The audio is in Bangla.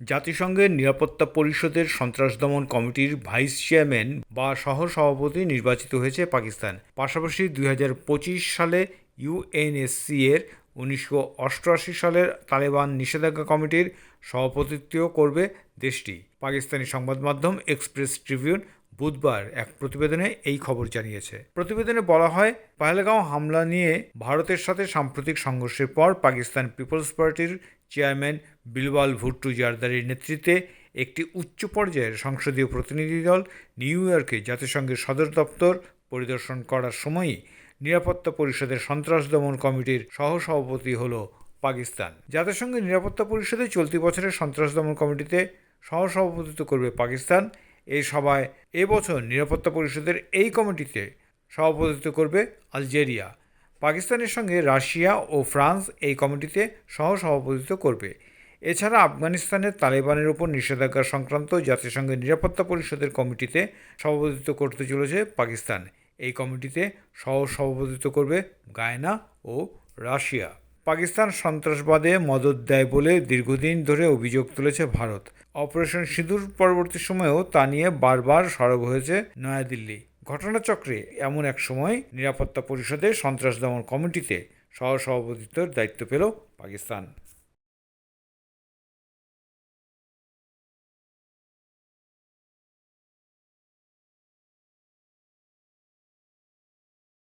জাতিসংঘের নিরাপত্তা পরিষদের সন্ত্রাস দমন কমিটির ভাইস চেয়ারম্যান বা সহ সভাপতি নির্বাচিত হয়েছে পাকিস্তান। পাশাপাশি দুই হাজার পঁচিশ সালে ইউএনএসসি এর, উনিশশো অষ্টআশি সালের তালেবান নিষেধাজ্ঞা কমিটির সভাপতিত্ব করবে দেশটি। পাকিস্তানি সংবাদ মাধ্যম এক্সপ্রেস ট্রিবিউন বুধবার এক প্রতিবেদনে এই খবর জানিয়েছে। প্রতিবেদনে বলা হয়, পহেলগাঁও হামলা নিয়ে ভারতের সাথে সাম্প্রতিক সংঘর্ষের পর পাকিস্তান পিপলস পার্টির চেয়ারম্যান বিলওয়াল ভুট্টু জারদারির নেতৃত্বে একটি উচ্চ পর্যায়ের সংসদীয় প্রতিনিধি দল নিউ ইয়র্কে জাতিসংঘের সদর দপ্তর পরিদর্শন করার সময়ই নিরাপত্তা পরিষদের সন্ত্রাস দমন কমিটির সহসভাপতি হল পাকিস্তান। জাতিসংঘের নিরাপত্তা পরিষদে চলতি বছরের সন্ত্রাস দমন কমিটিতে সহসভাপতিত্ব করবে পাকিস্তান। এই সভায় এবছর নিরাপত্তা পরিষদের এই কমিটিতে সভাপতিত্ব করবে আলজেরিয়া। পাকিস্তানের সঙ্গে রাশিয়া ও ফ্রান্স এই কমিটিতে সহসভাপতিত্ব করবে। এছাড়া আফগানিস্তানের তালেবানের উপর নিষেধাজ্ঞা সংক্রান্ত জাতিসংঘের নিরাপত্তা পরিষদের কমিটিতে সভাপতিত্ব করতে চলেছে পাকিস্তান। এই কমিটিতে সহ সভাপতিত্ব করবে গায়না ও রাশিয়া। পাকিস্তান সন্ত্রাসবাদে মদত দেয় বলে দীর্ঘদিন ধরে অভিযোগ তুলেছে ভারত। অপারেশন সিঁদুর পরবর্তী সময়েও তা নিয়ে বারবার সরব হয়েছে নয়াদিল্লি। ঘটনাচক্রে এমন এক সময় নিরাপত্তা পরিষদে সন্ত্রাস দমন কমিটিতে সহসভাপতিত্বের দায়িত্ব পেল পাকিস্তান।